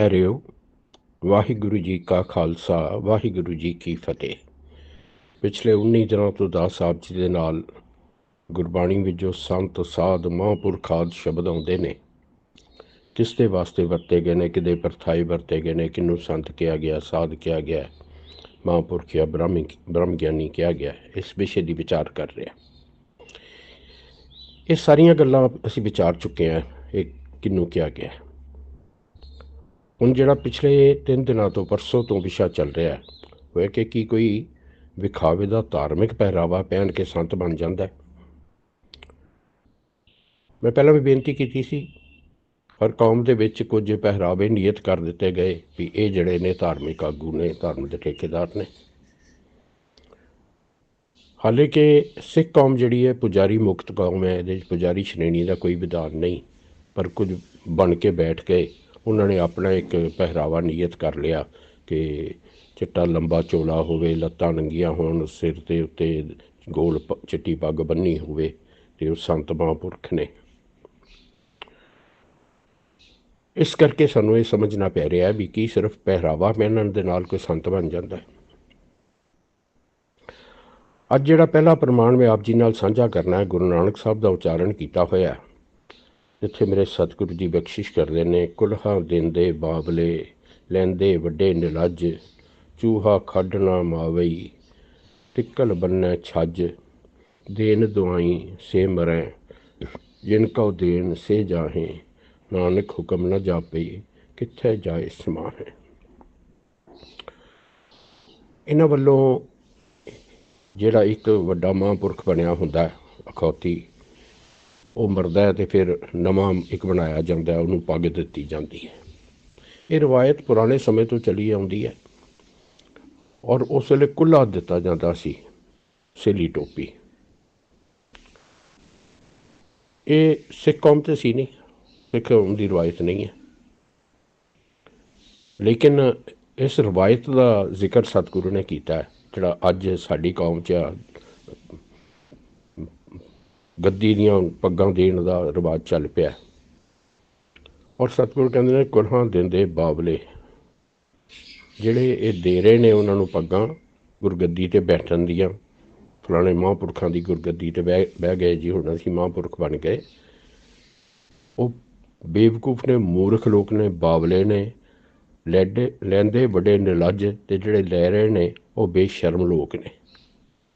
ਪਿਆਰਿਓ, ਵਾਹਿਗੁਰੂ ਜੀ ਕਾ ਖਾਲਸਾ, ਵਾਹਿਗੁਰੂ ਜੀ ਕੀ ਫਤਿਹ। ਪਿਛਲੇ 19 ਦਿਨਾਂ ਤੋਂ ਦਾਸ ਸਾਹਿਬ ਜੀ ਦੇ ਨਾਲ ਗੁਰਬਾਣੀ ਵਿੱਚ ਜੋ ਸੰਤ, ਸਾਧ, ਮਹਾਂਪੁਰਖ ਆਦਿ ਸ਼ਬਦ ਆਉਂਦੇ ਨੇ। ਕਿਸ ਦੇ ਵਾਸਤੇ ਵਰਤੇ ਗਏ ਨੇ ਕਿਦੇ ਪਰਥਾਈ ਵਰਤੇ ਗਏ ਨੇ ਕਿਨੂੰ ਸੰਤ ਕਿਹਾ ਗਿਆ, ਸਾਧ ਕਿਹਾ ਗਿਆ, ਮਹਾਂਪੁਰਖ ਜਾਂ ਬ੍ਰਹਮੀ ਬ੍ਰਹਮ ਗਿਆਨੀ ਕਿਹਾ ਗਿਆ, ਇਸ ਵਿਸ਼ੇ ਦੀ ਵਿਚਾਰ ਕਰ ਰਿਹਾ। ਇਹ ਸਾਰੀਆਂ ਗੱਲਾਂ ਅਸੀਂ ਵਿਚਾਰ ਚੁੱਕੇ ਹਾਂ, ਇਹ ਕਿਨੂੰ ਕਿਹਾ ਗਿਆ। ਹੁਣ ਜਿਹੜਾ ਪਿਛਲੇ 3 ਦਿਨਾਂ ਤੋਂ ਪਰਸੋਂ ਤੋਂ ਵਿਸ਼ਾ ਚੱਲ ਰਿਹਾ ਹੈ, ਉਹ ਹੈ ਕਿ ਕੀ ਕੋਈ ਵਿਖਾਵੇ ਦਾ ਧਾਰਮਿਕ ਪਹਿਰਾਵਾ ਪਹਿਨ ਕੇ ਸੰਤ ਬਣ ਜਾਂਦਾ ਹੈ। ਮੈਂ ਪਹਿਲਾਂ ਵੀ ਬੇਨਤੀ ਕੀਤੀ ਸੀ, ਹਰ ਕੌਮ ਦੇ ਵਿੱਚ ਕੁਝ ਪਹਿਰਾਵੇ ਨਿਯਤ ਕਰ ਦਿੱਤੇ ਗਏ ਵੀ ਇਹ ਜਿਹੜੇ ਨੇ ਧਾਰਮਿਕ ਆਗੂ ਨੇ ਧਰਮ ਦੇ ਠੇਕੇਦਾਰ ਨੇ। ਹਾਲੇ ਕਿ ਸਿੱਖ ਕੌਮ ਜਿਹੜੀ ਹੈ, ਪੁਜਾਰੀ ਮੁਕਤ ਕੌਮ ਹੈ, ਇਹਦੇ ਵਿੱਚ ਪੁਜਾਰੀ ਸ਼੍ਰੇਣੀ ਦਾ ਕੋਈ ਵਿਧਾਨ ਨਹੀਂ, ਪਰ ਕੁਝ ਬਣ ਕੇ ਬੈਠ ਗਏ ਉਹਨਾਂ ਨੇ ਆਪਣਾ ਇੱਕ ਪਹਿਰਾਵਾ ਨਿਯਤ ਕਰ ਲਿਆ ਕਿ ਚਿੱਟਾ ਲੰਬਾ ਚੋਲਾ ਹੋਵੇ, ਲੱਤਾਂ ਨੰਗੀਆਂ ਹੋਣ, ਸਿਰ ਦੇ ਉੱਤੇ ਗੋਲ ਚਿੱਟੀ ਪੱਗ ਬੰਨੀ ਹੋਵੇ ਤੇ ਉਹ ਸੰਤ ਮਹਾਂਪੁਰਖ ਨੇ। ਇਸ ਕਰਕੇ ਸਾਨੂੰ ਇਹ ਸਮਝਣਾ ਪੈ ਰਿਹਾ ਵੀ ਕੀ ਸਿਰਫ ਪਹਿਰਾਵਾ ਪਹਿਨਣ ਦੇ ਨਾਲ ਕੋਈ ਸੰਤ ਬਣ ਜਾਂਦਾ ਹੈ। ਅੱਜ ਜਿਹੜਾ ਪਹਿਲਾ ਪ੍ਰਮਾਣ ਮੈਂ ਆਪ ਜੀ ਨਾਲ ਸਾਂਝਾ ਕਰਨਾ ਹੈ, ਗੁਰੂ ਨਾਨਕ ਸਾਹਿਬ ਦਾ ਉਚਾਰਨ ਕੀਤਾ ਹੋਇਆ ਹੈ। ਜਿੱਥੇ ਮੇਰੇ ਸਤਿਗੁਰੂ ਜੀ ਬਖਸ਼ਿਸ਼ ਕਰਦੇ ਨੇ, ਕੁਲਹਾ ਦਿੰਦੇ ਬਾਬਲੇ, ਲੈਂਦੇ ਵੱਡੇ ਨਿਲੱਜ, ਚੂਹਾ ਖੱਡ ਨਾ ਮਾਵਈ ਟਿੱਕਲ ਬੰਨੈ ਛੱਜ ਦੇਨ ਦੁਆਈ ਸੇ ਮਰੈ, ਜਿਨ ਕਉ ਦੇਨ ਸੇ ਜਾਹੇ, ਨਾਨਕ ਹੁਕਮ ਨ ਜਾਪਈ ਕਿੱਥੇ ਜਾਏ ਸਮਾਹੇ। ਇਹਨਾਂ ਵੱਲੋਂ ਜਿਹੜਾ ਇੱਕ ਵੱਡਾ ਮਹਾਂਪੁਰਖ ਬਣਿਆ ਹੁੰਦਾ, ਅਖੌਤੀ ਉਹ ਮਰਦਾ ਹੈ ਤੇ ਫਿਰ ਨਵਾਂ ਇੱਕ ਬਣਾਇਆ ਜਾਂਦਾ ਉਹਨੂੰ ਪੱਗ ਦਿੱਤੀ ਜਾਂਦੀ ਹੈ। ਇਹ ਰਵਾਇਤ ਪੁਰਾਣੇ ਸਮੇਂ ਤੋਂ ਚੱਲੀ ਆਉਂਦੀ ਹੈ ਔਰ ਉਸ ਵੇਲੇ ਕੁੱਲਾ ਦਿੱਤਾ ਜਾਂਦਾ ਸੀ ਸੇਲੀ ਟੋਪੀ। ਇਹ ਸਿੱਖ ਕੌਮ ਤੇ ਸੀ ਨਹੀਂ ਸਿੱਖ ਕੌਮ ਦੀ ਰਵਾਇਤ ਨਹੀਂ ਹੈ। ਲੇਕਿਨ ਇਸ ਰਵਾਇਤ ਦਾ ਜ਼ਿਕਰ ਸਤਿਗੁਰੂ ਨੇ ਕੀਤਾ ਜਿਹੜਾ ਅੱਜ ਸਾਡੀ ਕੌਮ 'ਚ ਆ, ਗੱਦੀ ਦੀਆਂ ਪੱਗਾਂ ਦੇਣ ਦਾ ਰਿਵਾਜ ਚੱਲ ਪਿਆ। ਔਰ ਸਤਿਗੁਰੂ ਕਹਿੰਦੇ ਨੇ ਕੁਲਹਾਂ ਦਿੰਦੇ ਬਾਬਲੇ। ਜਿਹੜੇ ਇਹ ਦੇ ਰਹੇ ਨੇ, ਉਹਨਾਂ ਨੂੰ ਪੱਗਾਂ ਗੁਰਗੱਦੀ ਤੇ ਬੈਠਣ ਦੀਆਂ। ਫਲਾਣੇ ਮਹਾਂਪੁਰਖਾਂ ਦੀ ਗੁਰਗੱਦੀ ਤੇ ਬਹਿ ਬਹਿ ਗਏ ਜੀ, ਹੁਣ ਅਸੀਂ ਮਹਾਂਪੁਰਖ ਬਣ ਗਏ। ਉਹ ਬੇਵਕੂਫ ਨੇ, ਮੂਰਖ ਲੋਕ ਨੇ, ਬਾਬਲੇ ਨੇ, ਲੈਡੇ, ਲੈਂਦੇ ਵੱਡੇ ਨਿਲੱਜ ਤੇ ਜਿਹੜੇ ਲੈ ਰਹੇ ਨੇ, ਉਹ ਬੇਸ਼ਰਮ ਲੋਕ ਨੇ।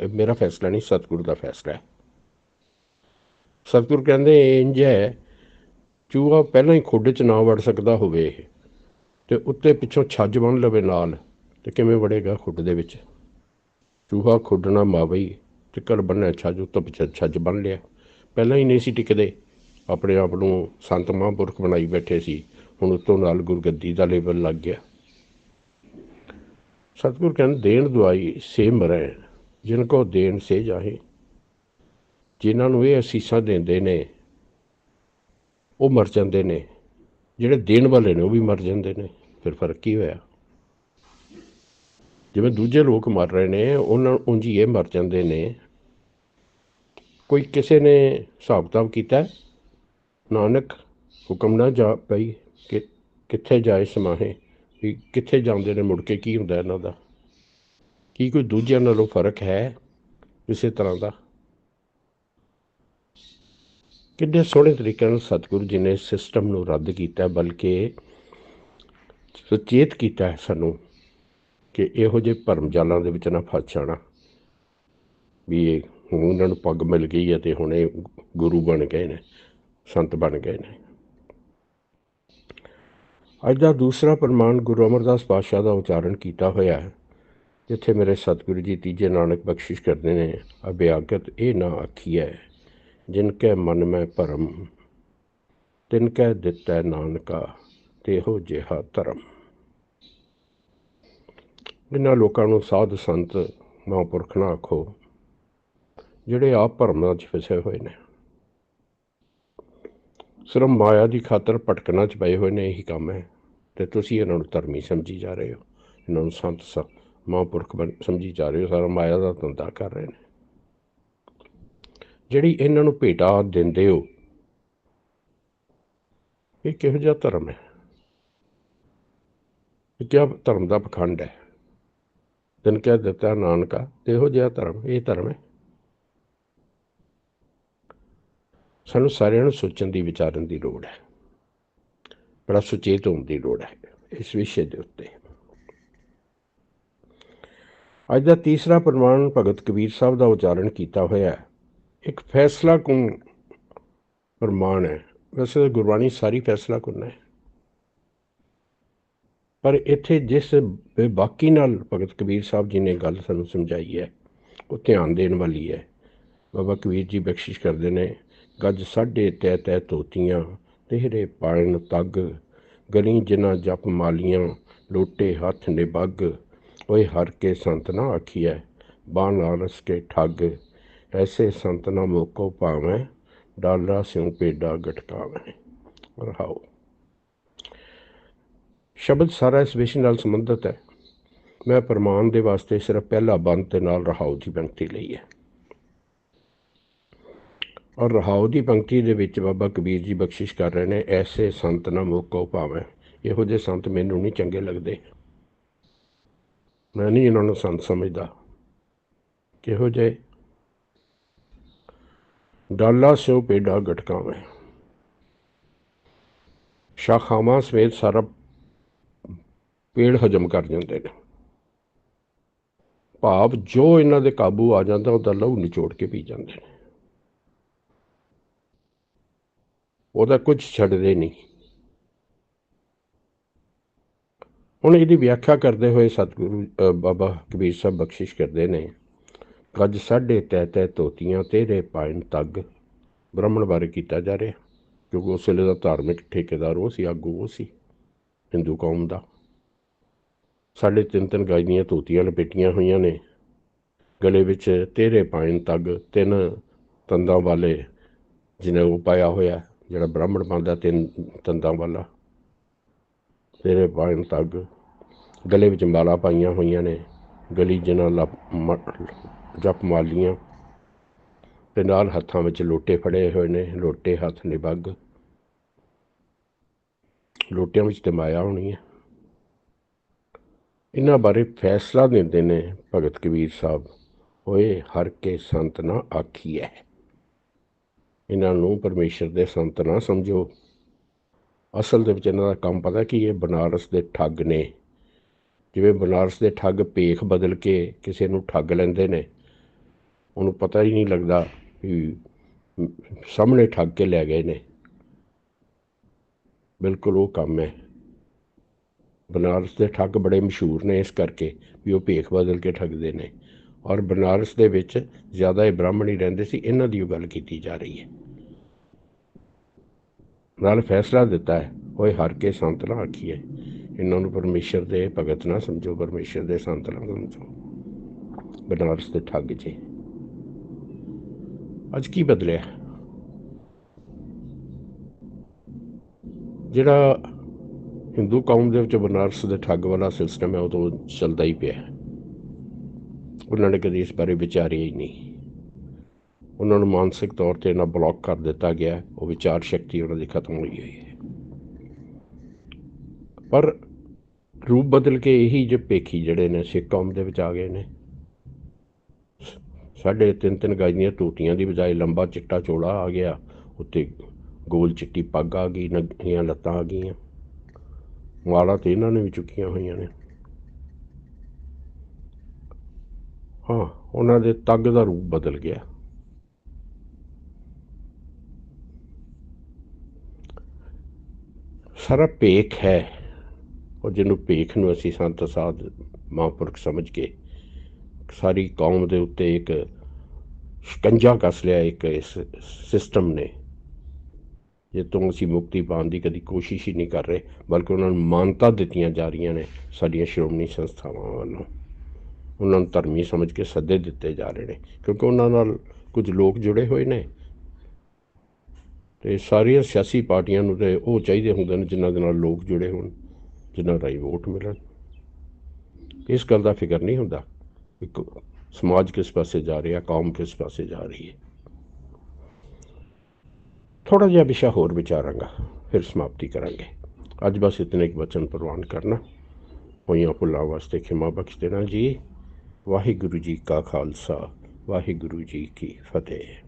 ਇਹ ਮੇਰਾ ਫੈਸਲਾ ਨਹੀਂ, ਸਤਿਗੁਰੂ ਦਾ ਫੈਸਲਾ ਹੈ। ਸਤਿਗੁਰ ਕਹਿੰਦੇ ਇੰਜ ਹੈ, ਚੂਹਾ ਪਹਿਲਾਂ ਹੀ ਖੁੱਡ 'ਚ ਨਾ ਵੜ ਸਕਦਾ ਹੋਵੇ ਤੇ ਉੱਤੇ ਪਿੱਛੋਂ ਛੱਜ ਬੰਨ ਲਵੇ ਨਾਲ, ਤੇ ਕਿਵੇਂ ਵੜੇਗਾ ਖੁੱਡ ਦੇ ਵਿੱਚ? ਚੂਹਾ ਖੁੱਡਣਾ ਨਾ ਮਾਵਈ ਘਰ ਬੰਨਿਆ ਛੱਜ ਉੱਤੋਂ ਪਿੱਛੇ ਛੱਜ ਬੰਨ ਲਿਆ। ਪਹਿਲਾਂ ਹੀ ਨਹੀਂ ਸੀ ਟਿਕਦੇ, ਆਪਣੇ ਆਪ ਨੂੰ ਸੰਤ ਮਹਾਂਪੁਰਖ ਬਣਾਈ ਬੈਠੇ ਸੀ, ਹੁਣ ਉੱਤੋਂ ਨਾਲ ਗੁਰਗੱਦੀ ਦਾ ਲੇਬਲ ਲੱਗ ਗਿਆ। ਸਤਿਗੁਰ ਕਹਿੰਦੇ ਦੇਣ ਦੁਆਈ ਸੇ ਮਰੈ, ਜਿਨ ਕੋ ਦੇਣ ਸੇ ਜਾਹੇ। ਜਿਨ੍ਹਾਂ ਨੂੰ ਇਹ ਅਸੀਸਾਂ ਦਿੰਦੇ ਨੇ, ਉਹ ਮਰ ਜਾਂਦੇ ਨੇ। ਜਿਹੜੇ ਦੇਣ ਵਾਲੇ ਨੇ, ਉਹ ਵੀ ਮਰ ਜਾਂਦੇ ਨੇ। ਫਿਰ ਫ਼ਰਕ ਕੀ ਹੋਇਆ? ਜਿਵੇਂ ਦੂਜੇ ਲੋਕ ਮਰ ਰਹੇ ਨੇ, ਉਹਨਾਂ, ਉਂਝ ਇਹ ਮਰ ਜਾਂਦੇ ਨੇ। ਕੋਈ ਕਿਸੇ ਨੇ ਹਿਸਾਬ ਕਿਤਾਬ ਕੀਤਾ? ਨਾਨਕ, ਹੁਕਮ ਨਾ ਜਾ ਪਈ ਕਿ ਕਿੱਥੇ ਜਾਏ ਸਮਾਹੇ? ਵੀ ਕਿੱਥੇ ਜਾਂਦੇ ਨੇ, ਮੁੜ ਕੇ ਕੀ ਹੁੰਦਾ ਇਹਨਾਂ ਦਾ? ਕੀ ਕੋਈ ਦੂਜਿਆਂ ਨਾਲੋਂ ਫ਼ਰਕ ਹੈ ਕਿਸੇ ਤਰ੍ਹਾਂ ਦਾ? ਕਿੰਨੇ ਸੋਹਣੇ ਤਰੀਕੇ ਨਾਲ ਸਤਿਗੁਰੂ ਜੀ ਨੇ ਸਿਸਟਮ ਨੂੰ ਰੱਦ ਕੀਤਾ, ਬਲਕਿ ਸੁਚੇਤ ਕੀਤਾ ਹੈ ਸਾਨੂੰ ਕਿ ਇਹੋ ਜਿਹੇ ਭਰਮ ਜਾਲਾਂ ਦੇ ਵਿੱਚ ਨਾ ਫਸ ਜਾਣਾ। ਵੀ ਇਹ ਹੁਣ ਉਹਨਾਂ ਨੂੰ ਪੱਗ ਮਿਲ ਗਈ ਹੈ ਤੇ ਹੁਣ ਇਹ ਗੁਰੂ ਬਣ ਗਏ ਨੇ, ਸੰਤ ਬਣ ਗਏ ਨੇ। ਅੱਜ ਦਾ ਦੂਸਰਾ ਪ੍ਰਮਾਣ ਗੁਰੂ ਅਮਰਦਾਸ ਪਾਤਸ਼ਾਹ ਦਾ ਉਚਾਰਨ ਕੀਤਾ ਹੋਇਆ ਹੈ, ਜਿੱਥੇ ਮੇਰੇ ਸਤਿਗੁਰੂ ਜੀ ਤੀਜੇ ਨਾਨਕ ਬਖਸ਼ਿਸ਼ ਕਰਦੇ ਨੇ, ਅਭਿਆਗਤ ਇਹ ਨਾ ਆਖੀਐ ਜਿਨ ਕੈ ਮਨ ਮੈਂ ਭਰਮ, ਤਿਨ ਕੈ ਦਿੱਤੈ ਨਾਨਕਾ, ਤੇਹੋ ਜਿਹਾ ਧਰਮ। ਇਹਨਾਂ ਲੋਕਾਂ ਨੂੰ ਸਾਧ ਸੰਤ, ਮਹਾਂਪੁਰਖ ਨਾ ਆਖੋ, ਜਿਹੜੇ ਆਪ ਭਰਮਾਂ 'ਚ ਫਸੇ ਹੋਏ ਨੇ। ਸਿਰਫ ਮਾਇਆ ਦੀ ਖਾਤਰ ਭਟਕਣਾ 'ਚ ਪਏ ਹੋਏ ਨੇ ਇਹੀ ਕੰਮ ਹੈ, ਤੇ ਤੁਸੀਂ ਇਹਨਾਂ ਨੂੰ ਧਰਮੀ ਸਮਝੀ ਜਾ ਰਹੇ ਹੋ। ਇਹਨਾਂ ਨੂੰ ਸੰਤ ਸ, ਮਹਾਂਪੁਰਖ ਬਣ- ਸਮਝੀ ਜਾ ਰਹੇ ਹੋ, ਸਾਰਾ ਮਾਇਆ ਦਾ ਧੰਦਾ ਕਰ ਰਹੇ ਨੇ। ਜਿਹੜੀ ਇਹਨਾਂ ਨੂੰ ਭੇਟਾ ਦਿੰਦੇ ਹੋ, ਇਹ ਕਿਹੋ ਜਿਹਾ ਧਰਮ ਹੈ? ਇਹ ਕਿਆ ਧਰਮ ਦਾ ਪਖੰਡ ਹੈ? ਤੈਨੂੰ ਕਹਿ ਦਿੱਤਾ ਨਾਨਕਾ ਇਹੋ ਜਿਹਾ ਧਰਮ, ਇਹ ਧਰਮ ਹੈ? ਸਾਨੂੰ ਸਾਰਿਆਂ ਨੂੰ ਸੋਚਣ ਦੀ, ਵਿਚਾਰਨ ਦੀ ਲੋੜ ਹੈ। ਬੜਾ ਸੁਚੇਤ ਹੋਣ ਦੀ ਲੋੜ ਹੈ ਇਸ ਵਿਸ਼ੇ ਦੇ ਉੱਤੇ। ਅੱਜ ਦਾ ਤੀਸਰਾ ਪ੍ਰਮਾਣ ਭਗਤ ਕਬੀਰ ਸਾਹਿਬ ਦਾ ਉਚਾਰਨ ਕੀਤਾ ਹੋਇਆ ਹੈ। ਇੱਕ ਫੈਸਲਾ ਕੁਨ ਪ੍ਰਮਾਣ ਹੈ। ਵੈਸੇ ਗੁਰਬਾਣੀ ਸਾਰੀ ਫੈਸਲਾ ਕੁਨ ਹੈ। ਪਰ ਇੱਥੇ ਜਿਸ ਬੇਬਾਕੀ ਨਾਲ ਭਗਤ ਕਬੀਰ ਸਾਹਿਬ ਜੀ ਨੇ ਗੱਲ ਸਾਨੂੰ ਸਮਝਾਈ ਹੈ, ਉਹ ਧਿਆਨ ਦੇਣ ਵਾਲੀ ਹੈ। ਬਾਬਾ ਕਬੀਰ ਜੀ ਬਖਸ਼ਿਸ਼ ਕਰਦੇ ਨੇ, ਗੱਜ ਸਾਢੇ ਤੈ ਤੈ ਤੋਤੀਆਂ ਤੇਰੇ ਪਾਲਣ ਤੱਗ, ਗਲੀ ਜਿਨਾ ਜਪ ਮਾਲੀਆਂ, ਲੋਟੇ ਹੱਥ ਨਿਬੱਗ ਓਏ ਹਰ ਕੇ ਸੰਤ ਨਾ ਆਖੀਐ ਬਾਣ ਆਲਸ ਕੇ ਠੱਗ। ਐਸੇ ਸੰਤ ਨਾ ਮੋਕੋ ਭਾਵੇਂ ਡਾਲਾ ਸਿਉ ਪੇਡਾ ਗਟਕਾਵੇਂ। ਰਹਾਓ। ਸ਼ਬਦ ਸਾਰਾ ਇਸ ਵਿਸ਼ੇ ਨਾਲ ਸੰਬੰਧਿਤ ਹੈ। ਮੈਂ ਪ੍ਰਮਾਣ ਦੇ ਵਾਸਤੇ ਸਿਰਫ ਪਹਿਲਾ ਬੰਦ ਤੇ ਨਾਲ ਰਹਾਉ ਦੀ ਪੰਕਤੀ ਲਈ ਹੈ। ਔਰ ਰਹਾਉ ਦੀ ਪੰਕਤੀ ਦੇ ਵਿੱਚ ਬਾਬਾ ਕਬੀਰ ਜੀ ਬਖਸ਼ਿਸ਼ ਕਰ ਰਹੇ ਨੇ, ਐਸੇ ਸੰਤ ਨਾ ਮੋਕੋ ਭਾਵੇਂ ਇਹੋ ਜਿਹੇ ਸੰਤ ਮੈਨੂੰ ਨਹੀਂ ਚੰਗੇ ਲੱਗਦੇ। ਮੈਂ ਨਹੀਂ ਇਹਨਾਂ ਨੂੰ ਸੰਤ ਸਮਝਦਾ। ਕਿਹੋ ਜਿਹੇ ਡਾਲਾ ਸਿਓ ਪੇਡਾ ਗਟਕਾਵੇਂ ਸ਼ਾਖਾਵਾਂ ਸਮੇਤ ਸਾਰਾ ਪੇੜ ਹਜਮ ਕਰ ਜਾਂਦੇ ਨੇ। ਭਾਵ ਜੋ ਇਹਨਾਂ ਦੇ ਕਾਬੂ ਆ ਜਾਂਦਾ, ਉਹਦਾ ਲਹੂ ਨਿਚੋੜ ਕੇ ਪੀ ਜਾਂਦੇ ਨੇ। ਉਹਦਾ ਕੁਝ ਛੱਡਦੇ ਨਹੀਂ। ਹੁਣ ਇਹਦੀ ਵਿਆਖਿਆ ਕਰਦੇ ਹੋਏ ਸਤਿਗੁਰੂ ਬਾਬਾ ਕਬੀਰ ਸਾਹਿਬ ਬਖਸ਼ਿਸ਼ ਕਰਦੇ ਨੇ। ਗੱਜ ਸਾਢੇ ਤੈ ਤੈ ਤੋਤੀਆਂ ਤੇਰੇ ਪਾਇਨ ਤੱਗ। ਬ੍ਰਾਹਮਣ ਬਾਰੇ ਕੀਤਾ ਜਾ ਰਿਹਾ। ਕਿਉਂਕਿ ਉਸ ਵੇਲੇ ਦਾ ਧਾਰਮਿਕ ਠੇਕੇਦਾਰ ਉਹ ਸੀ, ਆਗੂ ਉਹ ਸੀ, ਹਿੰਦੂ ਕੌਮ ਦਾ। ਸਾਢੇ ਤਿੰਨ ਤਿੰਨ ਗਜ ਦੀਆਂ ਧੋਤੀਆਂ ਲਪੇਟੀਆਂ ਹੋਈਆਂ ਨੇ। ਗਲੇ ਵਿੱਚ ਤੇਰੇ ਪਾਇਨ ਤੱਗ, ਤਿੰਨ ਤੰਦਾਂ ਵਾਲੇ ਜਿਹਨੇ ਉਹ ਪਾਇਆ ਹੋਇਆ, ਜਿਹੜਾ ਬ੍ਰਾਹਮਣ ਪਾਉਂਦਾ ਤਿੰਨ ਤੰਦਾਂ ਵਾਲਾ। ਤੇਰੇ ਪਾਇਨ ਤੱਗ। ਗਲੇ ਵਿੱਚ ਮਾਲਾ ਪਾਈਆਂ ਹੋਈਆਂ ਨੇ। ਗਲੀ ਜਿਨ੍ਹਾਂ ਲ ਜਪ ਮਾਲੀਆਂ ਤੇ ਨਾਲ ਹੱਥਾਂ ਵਿੱਚ ਲੋਟੇ ਫੜੇ ਹੋਏ ਨੇ। ਲੋਟੇ ਹੱਥ ਨਿਬੱਗ ਲੋਟਿਆਂ ਵਿੱਚ ਤੇ ਮਾਇਆ ਹੋਣੀ ਹੈ। ਇਹਨਾਂ ਬਾਰੇ ਫੈਸਲਾ ਦਿੰਦੇ ਨੇ ਭਗਤ ਕਬੀਰ ਸਾਹਿਬ। ਹੋਏ ਹਰ ਕੇ ਸੰਤ ਨਾ ਆਖੀਐ। ਇਹਨਾਂ ਨੂੰ ਪਰਮੇਸ਼ਰ ਦੇ ਸੰਤ ਨਾ ਸਮਝੋ। ਅਸਲ ਦੇ ਵਿੱਚ ਇਹਨਾਂ ਦਾ ਕੰਮ ਪਤਾ ਕੀ ਇਹ ਬਨਾਰਸ ਦੇ ਠੱਗ ਨੇ। ਜਿਵੇਂ ਬਨਾਰਸ ਦੇ ਠੱਗ ਭੇਖ ਬਦਲ ਕੇ ਕਿਸੇ ਨੂੰ ਠੱਗ ਲੈਂਦੇ ਨੇ ਉਹਨੂੰ ਪਤਾ ਹੀ ਨਹੀਂ ਲੱਗਦਾ ਵੀ ਸਾਹਮਣੇ ਠੱਗ ਕੇ ਲੈ ਗਏ ਨੇ। ਬਿਲਕੁਲ ਉਹ ਕੰਮ ਹੈ। ਬਨਾਰਸ ਦੇ ਠੱਗ ਬੜੇ ਮਸ਼ਹੂਰ ਨੇ ਇਸ ਕਰਕੇ ਵੀ ਉਹ ਭੇਖ ਬਦਲ ਕੇ ਠੱਗਦੇ ਨੇ। ਔਰ ਬਨਾਰਸ ਦੇ ਵਿੱਚ ਜ਼ਿਆਦਾ ਇਹ ਬ੍ਰਾਹਮਣੀ ਰਹਿੰਦੇ ਸੀ, ਇਹਨਾਂ ਦੀ ਉਹ ਗੱਲ ਕੀਤੀ ਜਾ ਰਹੀ ਹੈ। ਨਾਲ ਫੈਸਲਾ ਦਿੱਤਾ ਹੈ, ਓਏ ਹਰ ਕੇ ਸੰਤ ਨਾ ਆਖੀਏ ਇਹਨਾਂ ਨੂੰ ਪਰਮੇਸ਼ਰ ਦੇ ਭਗਤ ਨਾ ਸਮਝੋ, ਪਰਮੇਸ਼ਰ ਦੇ ਸੰਤ ਨਾ ਸਮਝੋ। ਬਨਾਰਸ ਦੇ ਠੱਗ ਜੀ ਅੱਜ ਕੀ ਬਦਲਿਆ? ਜਿਹੜਾ ਹਿੰਦੂ ਕੌਮ ਦੇ ਵਿੱਚ ਬਨਾਰਸ ਦੇ ਠੱਗ ਵਾਲਾ ਸਿਸਟਮ ਹੈ, ਉਹ ਤੋਂ ਚੱਲਦਾ ਹੀ ਪਿਆ। ਉਹਨਾਂ ਨੇ ਕਦੇ ਇਸ ਬਾਰੇ ਵਿਚਾਰਿਆ ਹੀ ਨਹੀਂ। ਉਹਨਾਂ ਨੂੰ ਮਾਨਸਿਕ ਤੌਰ ਤੇ ਨਾ ਬਲੌਕ ਕਰ ਦਿੱਤਾ ਗਿਆ, ਉਹ ਵਿਚਾਰ ਸ਼ਕਤੀ ਉਹਨਾਂ ਦੀ ਖਤਮ ਹੋਈ ਹੋਈ ਹੈ। ਪਰ ਰੂਪ ਬਦਲ ਕੇ ਇਹੀ ਜੇ ਪੇਖੀ ਜਿਹੜੇ ਨੇ ਸਿੱਖ ਕੌਮ ਦੇ ਵਿੱਚ ਆ ਗਏ ਨੇ ਸਾਡੇ ਤਿੰਨ ਤਿੰਨ ਗਜ ਦੀਆਂ ਟੂਟੀਆਂ ਦੀ ਬਜਾਏ ਲੰਬਾ ਚਿੱਟਾ ਚੋਲਾ ਆ ਗਿਆ, ਉੱਤੇ ਗੋਲ ਚਿੱਟੀ ਪੱਗ ਆ ਗਈ, ਨੰਗੀਆਂ ਲੱਤਾਂ ਆ ਗਈਆਂ। ਵਾਲਾ ਤੇ ਇਹਨਾਂ ਨੇ ਵੀ ਚੁੱਕੀਆਂ ਹੋਈਆਂ ਨੇ। ਹਾਂ, ਉਹਨਾਂ ਦੇ ਤੱਗ ਦਾ ਰੂਪ ਬਦਲ ਗਿਆ। ਸਾਰਾ ਭੇਖ ਹੈ, ਔਰ ਜਿਹਨੂੰ ਭੇਖ ਨੂੰ ਅਸੀਂ ਸੰਤ ਸਾਧ ਮਹਾਂਪੁਰਖ ਸਮਝ ਕੇ ਸਾਰੀ ਕੌਮ ਦੇ ਉੱਤੇ ਇੱਕ ਸ਼ਿਕੰਜਾ ਕੱਸ ਲਿਆ ਇੱਕ ਇਸ ਸਿਸਟਮ ਨੇ। ਜੇ ਤੋਂ ਅਸੀਂ ਮੁਕਤੀ ਪਾਉਣ ਦੀ ਕਦੀ ਕੋਸ਼ਿਸ਼ ਹੀ ਨਹੀਂ ਕਰ ਰਹੇ, ਬਲਕਿ ਉਹਨਾਂ ਨੂੰ ਮਾਨਤਾ ਦਿੱਤੀਆਂ ਜਾ ਰਹੀਆਂ ਨੇ ਸਾਡੀਆਂ ਸ਼੍ਰੋਮਣੀ ਸੰਸਥਾਵਾਂ ਵੱਲੋਂ। ਉਹਨਾਂ ਨੂੰ ਧਰਮੀ ਸਮਝ ਕੇ ਸੱਦੇ ਦਿੱਤੇ ਜਾ ਰਹੇ ਨੇ, ਕਿਉਂਕਿ ਉਹਨਾਂ ਨਾਲ ਕੁਝ ਲੋਕ ਜੁੜੇ ਹੋਏ ਨੇ। ਤੇ ਸਾਰੀਆਂ ਸਿਆਸੀ ਪਾਰਟੀਆਂ ਨੂੰ ਤੇ ਉਹ ਚਾਹੀਦੇ ਹੁੰਦੇ ਨੇ ਜਿਨ੍ਹਾਂ ਦੇ ਨਾਲ ਲੋਕ ਜੁੜੇ ਹੋਣ, ਜਿਨ੍ਹਾਂ ਰਾਹੀਂ ਵੋਟ ਮਿਲਣ। ਇਸ ਗੱਲ ਦਾ ਫਿਕਰ ਨਹੀਂ ਹੁੰਦਾ। ਇੱਕ ਸਮਾਜ ਕਿਸ ਪਾਸੇ ਜਾ ਰਿਹਾ, ਕੌਮ ਕਿਸ ਪਾਸੇ ਜਾ ਰਹੀ ਹੈ। ਥੋੜਾ ਜਿਹਾ ਵਿਸ਼ਾ ਹੋਰ ਵਿਚਾਰਾਂਗਾ, ਫਿਰ ਸਮਾਪਤੀ ਕਰਾਂਗੇ। ਅੱਜ ਬਸ ਇਤਨੇ ਇੱਕ ਵਚਨ ਪ੍ਰਵਾਨ ਕਰਨਾ। ਹੋਈਆਂ ਭੁੱਲਾਂ ਵਾਸਤੇ ਖਿਮਾ ਬਖਸ਼ ਦੇਣਾ ਜੀ। ਵਾਹਿਗੁਰੂ ਜੀ ਕਾ ਖਾਲਸਾ, ਵਾਹਿਗੁਰੂ ਜੀ ਕੀ ਫਤਿਹ।